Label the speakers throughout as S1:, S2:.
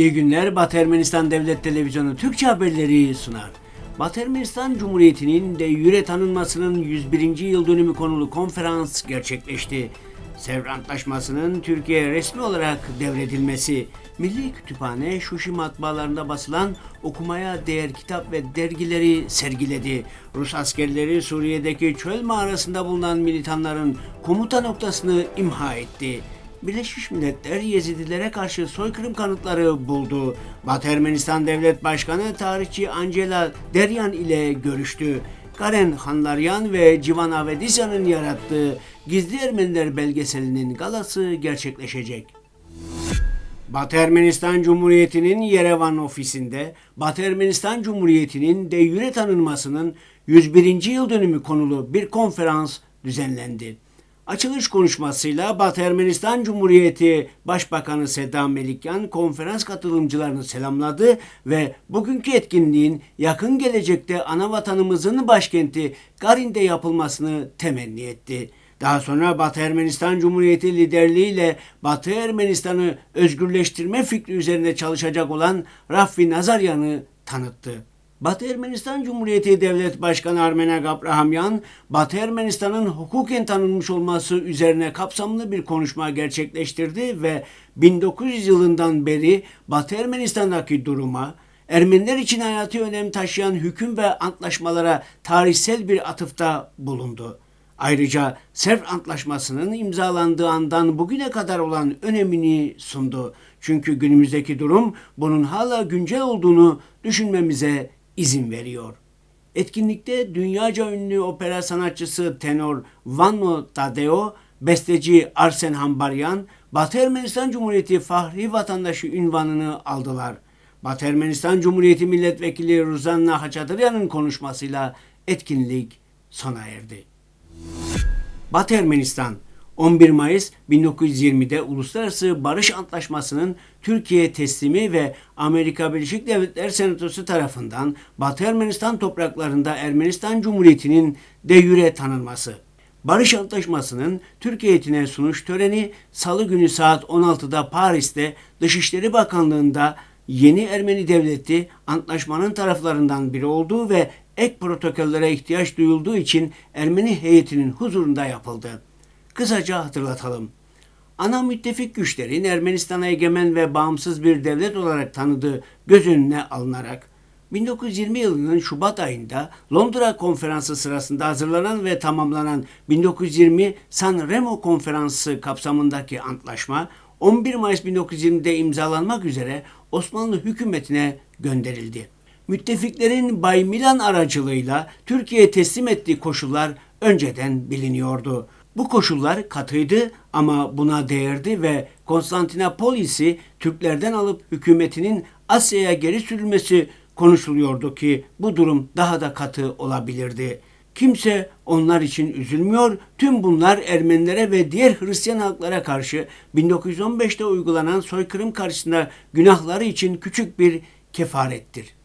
S1: İyi günler. Batı Ermenistan Devlet Televizyonu Türkçe haberleri sunar. Batı Ermenistan Cumhuriyeti'nin de yüre tanınmasının 101. yıl dönümü konulu konferans gerçekleşti. Sevr Antlaşması'nın Türkiye'ye resmi olarak devredilmesi, Milli Kütüphane Şuşi matbaalarında basılan okumaya değer kitap ve dergileri sergiledi. Rus askerleri Suriye'deki çöl mağarasında bulunan militanların komuta noktasını imha etti. Birleşmiş Milletler Yezidilere karşı soykırım kanıtları buldu. Batı Ermenistan Devlet Başkanı tarihçi Angela Deryan ile görüştü. Karen Hanlaryan ve Civan Avedisyan'ın yarattığı Gizli Ermeniler belgeselinin galası gerçekleşecek. Batı Ermenistan Cumhuriyeti'nin Yerevan ofisinde Batı Ermenistan Cumhuriyeti'nin de yüre tanınmasının 101. yıl dönümü konulu bir konferans düzenlendi. Açılış konuşmasıyla Batı Ermenistan Cumhuriyeti Başbakanı Seda Melikyan konferans katılımcılarını selamladı ve bugünkü etkinliğin yakın gelecekte ana vatanımızın başkenti Garin'de yapılmasını temenni etti. Daha sonra Batı Ermenistan Cumhuriyeti liderliğiyle Batı Ermenistan'ı özgürleştirme fikri üzerine çalışacak olan Raffi Nazaryan'ı tanıttı. Batı Ermenistan Cumhuriyeti Devlet Başkanı Armenak Abrahamyan, Batı Ermenistan'ın hukuken tanınmış olması üzerine kapsamlı bir konuşma gerçekleştirdi ve 1900 yılından beri Batı Ermenistan'daki duruma, Ermeniler için hayati önem taşıyan hüküm ve antlaşmalara tarihsel bir atıfta bulundu. Ayrıca Sevr Antlaşması'nın imzalandığı andan bugüne kadar olan önemini sundu. Çünkü günümüzdeki durum bunun hala güncel olduğunu düşünmemize izin veriyor. Etkinlikte dünyaca ünlü opera sanatçısı tenor Vanno Tadeo, besteci Arsen Hambaryan, Batı Ermenistan Cumhuriyeti Fahri Vatandaşı ünvanını aldılar. Batı Ermenistan Cumhuriyeti Milletvekili Ruzanna Haçadıryan'ın konuşmasıyla etkinlik sona erdi. Batı Ermenistan 11 Mayıs 1920'de Uluslararası Barış Antlaşması'nın Türkiye teslimi ve Amerika Birleşik Devletleri Senatosu tarafından Batı Ermenistan topraklarında Ermenistan Cumhuriyeti'nin de yüre tanınması. Barış Antlaşması'nın Türkiye heyetine sunuş töreni Salı günü saat 16'da Paris'te Dışişleri Bakanlığı'nda yeni Ermeni Devleti antlaşmanın taraflarından biri olduğu ve ek protokollere ihtiyaç duyulduğu için Ermeni heyetinin huzurunda yapıldı. Kısaca hatırlatalım. Ana müttefik güçlerin Ermenistan'a egemen ve bağımsız bir devlet olarak tanıdığı göz önüne alınarak 1920 yılının Şubat ayında Londra Konferansı sırasında hazırlanan ve tamamlanan 1920 San Remo Konferansı kapsamındaki antlaşma 11 Mayıs 1920'de imzalanmak üzere Osmanlı hükümetine gönderildi. Müttefiklerin Bay Milan aracılığıyla Türkiye'ye teslim ettiği koşullar önceden biliniyordu. Bu koşullar katıydı ama buna değerdi ve Konstantinopolis'i Türklerden alıp hükümetinin Asya'ya geri sürülmesi konuşuluyordu ki bu durum daha da katı olabilirdi. Kimse onlar için üzülmüyor. Tüm bunlar Ermenilere ve diğer Hristiyan halklara karşı 1915'te uygulanan soykırım karşısında günahları için küçük bir kefarettir.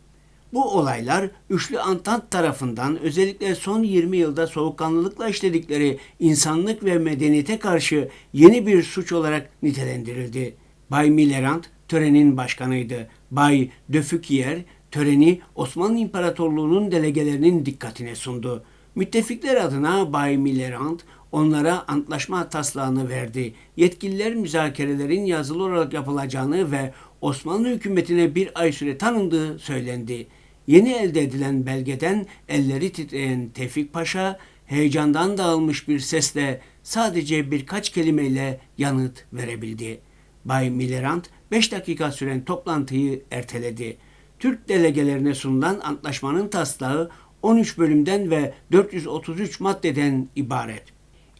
S1: Bu olaylar Üçlü Antant tarafından özellikle son 20 yılda soğukkanlılıkla işledikleri insanlık ve medeniyete karşı yeni bir suç olarak nitelendirildi. Bay Millerand törenin başkanıydı. Bay Döfükiyer töreni Osmanlı İmparatorluğu'nun delegelerinin dikkatine sundu. Müttefikler adına Bay Millerand onlara antlaşma taslağını verdi. Yetkililer müzakerelerin yazılı olarak yapılacağını ve Osmanlı hükümetine bir ay süre tanındığı söylendi. Yeni elde edilen belgeden elleri titreyen Tevfik Paşa heyecandan dağılmış bir sesle sadece birkaç kelimeyle yanıt verebildi. Bay Millerand 5 dakika süren toplantıyı erteledi. Türk delegelerine sunulan antlaşmanın taslağı 13 bölümden ve 433 maddeden ibaret.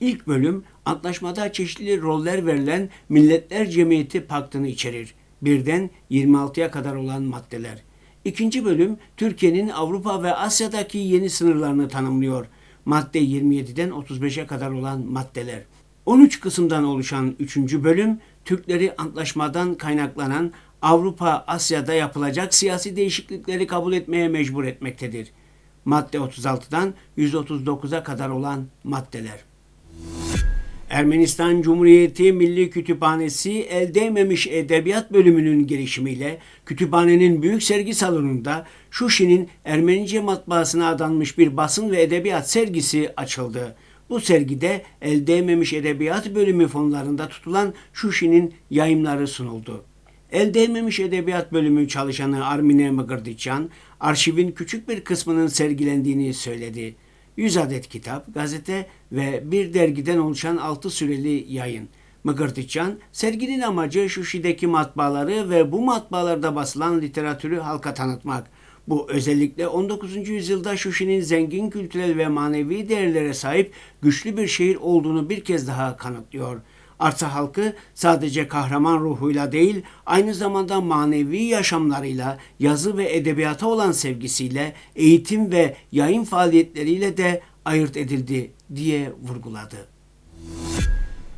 S1: İlk bölüm antlaşmada çeşitli roller verilen Milletler Cemiyeti Paktı'nı içerir. Birden 26'ya kadar olan maddeler. İkinci bölüm Türkiye'nin Avrupa ve Asya'daki yeni sınırlarını tanımlıyor. Madde 27'den 35'e kadar olan maddeler. 13 kısımdan oluşan 3. bölüm Türkleri antlaşmadan kaynaklanan Avrupa, Asya'da yapılacak siyasi değişiklikleri kabul etmeye mecbur etmektedir. Madde 36'dan 139'a kadar olan maddeler. Ermenistan Cumhuriyeti Milli Kütüphanesi El Değmemiş Edebiyat bölümünün gelişimiyle kütüphanenin büyük sergi salonunda Şuşi'nin Ermenice matbaasına adanmış bir basın ve edebiyat sergisi açıldı. Bu sergide El Değmemiş Edebiyat bölümü fonlarında tutulan Şuşi'nin yayımları sunuldu. El Değmemiş Edebiyat bölümü çalışanı Armine Mıgırdıçyan, arşivin küçük bir kısmının sergilendiğini söyledi. 100 adet kitap, gazete ve bir dergiden oluşan 6 süreli yayın. Mıgırtıçan, serginin amacı Şuşi'deki matbaaları ve bu matbaalarda basılan literatürü halka tanıtmak. Bu özellikle 19. yüzyılda Şuşi'nin zengin kültürel ve manevi değerlere sahip güçlü bir şehir olduğunu bir kez daha kanıtlıyor. Arsa halkı sadece kahraman ruhuyla değil, aynı zamanda manevi yaşamlarıyla, yazı ve edebiyata olan sevgisiyle, eğitim ve yayın faaliyetleriyle de ayırt edildi diye vurguladı.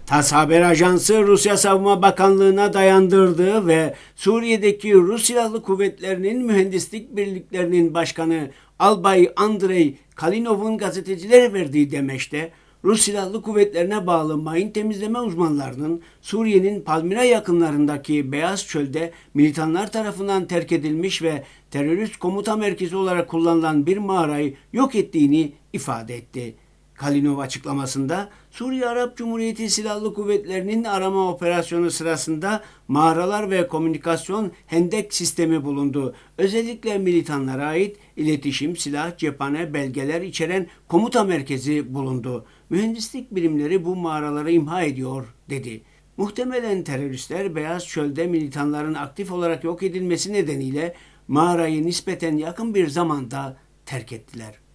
S1: TAS Haber Ajansı Rusya Savunma Bakanlığı'na dayandırdığı ve Suriye'deki Rus Silahlı Kuvvetleri'nin mühendislik birliklerinin başkanı Albay Andrei Kalinov'un gazetecilere verdiği demeçte Rus Silahlı Kuvvetlerine bağlı mayın temizleme uzmanlarının Suriye'nin Palmira yakınlarındaki Beyaz Çöl'de militanlar tarafından terk edilmiş ve terörist komuta merkezi olarak kullanılan bir mağarayı yok ettiğini ifade etti. Kalinov açıklamasında Suriye Arap Cumhuriyeti Silahlı Kuvvetleri'nin arama operasyonu sırasında mağaralar ve komünikasyon hendek sistemi bulundu. Özellikle militanlara ait iletişim, silah, cephane, belgeler içeren komuta merkezi bulundu. Mühendislik birimleri bu mağaraları imha ediyor dedi. Muhtemelen teröristler Beyaz Çöl'de militanların aktif olarak yok edilmesi nedeniyle mağarayı nispeten yakın bir zamanda terk ettiler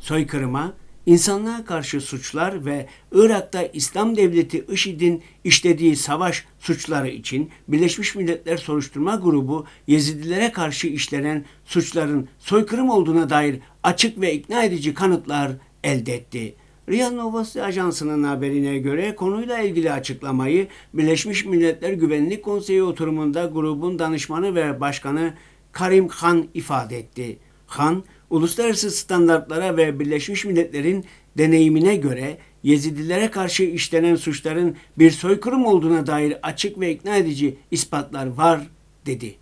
S1: soykırıma, insanlığa karşı suçlar ve Irak'ta İslam Devleti IŞİD'in işlediği savaş suçları için Birleşmiş Milletler Soruşturma Grubu Yezidilere karşı işlenen suçların soykırım olduğuna dair açık ve ikna edici kanıtlar elde etti. Riya Novosti Ajansı'nın haberine göre konuyla ilgili açıklamayı Birleşmiş Milletler Güvenlik Konseyi oturumunda grubun danışmanı ve başkanı Karim Khan ifade etti. Khan, uluslararası standartlara ve Birleşmiş Milletler'in deneyimine göre Yezidilere karşı işlenen suçların bir soykırım olduğuna dair açık ve ikna edici ispatlar var dedi.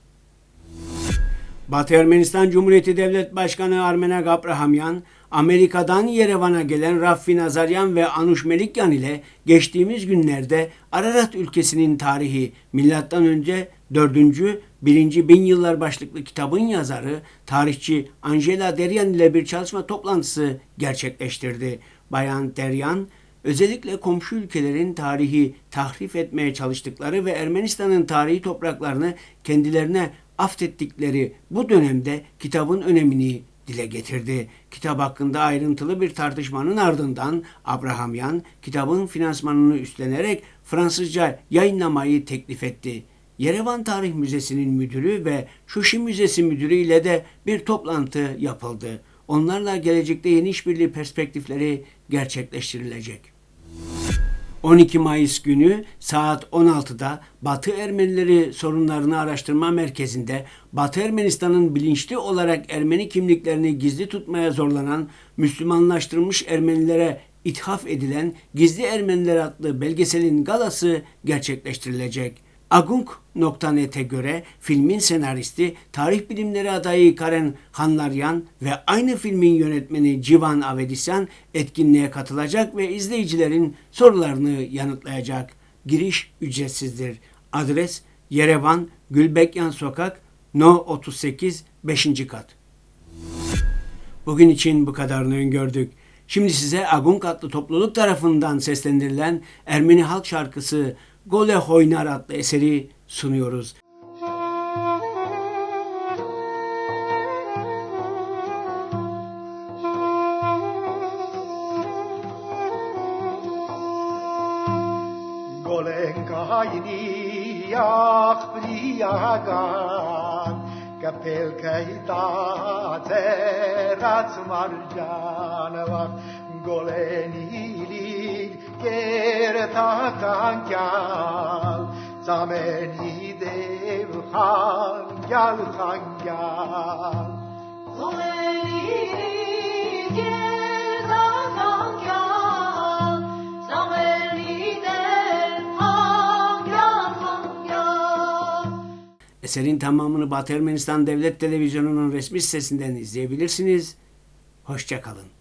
S1: Batı Ermenistan Cumhuriyeti Devlet Başkanı Armenak Abrahamyan, Amerika'dan Yerevan'a gelen Raffi Nazaryan ve Anuş Melikyan ile geçtiğimiz günlerde Ararat ülkesinin tarihi milattan önce 4. 1. Bin Yıllar başlıklı kitabın yazarı tarihçi Angela Deryan ile bir çalışma toplantısı gerçekleştirdi. Bayan Deryan özellikle komşu ülkelerin tarihi tahrif etmeye çalıştıkları ve Ermenistan'ın tarihi topraklarını kendilerine affettikleri bu dönemde kitabın önemini dile getirdi. Kitap hakkında ayrıntılı bir tartışmanın ardından Abrahamyan kitabın finansmanını üstlenerek Fransızca yayınlamayı teklif etti. Yerevan Tarih Müzesi'nin müdürü ve Şuşi Müzesi müdürü ile de bir toplantı yapıldı. Onlarla gelecekte yeni işbirliği perspektifleri gerçekleştirilecek. 12 Mayıs günü saat 16'da Batı Ermenileri Sorunlarını Araştırma Merkezi'nde Batı Ermenistan'ın bilinçli olarak Ermeni kimliklerini gizli tutmaya zorlanan Müslümanlaştırılmış Ermenilere ithaf edilen Gizli Ermeniler adlı belgeselin galası gerçekleştirilecek. Agung.net'e göre filmin senaristi, tarih bilimleri adayı Karen Hanlaryan ve aynı filmin yönetmeni Civan Avedisyan etkinliğe katılacak ve izleyicilerin sorularını yanıtlayacak. Giriş ücretsizdir. Adres Yerevan Gülbekyan Sokak No 38 5. kat. Bugün için bu kadarını öngördük. Şimdi size Agung adlı topluluk tarafından seslendirilen Ermeni halk şarkısı Gole Hoynar adlı eseri sunuyoruz.
S2: Kapel kaita terat marjanavach goleni تنگل
S3: زمینی دیو خنگل خنگل
S1: Eserin tamamını Batı Ermenistan Devlet Televizyonu'nun resmi sitesinden izleyebilirsiniz. Hoşçakalın.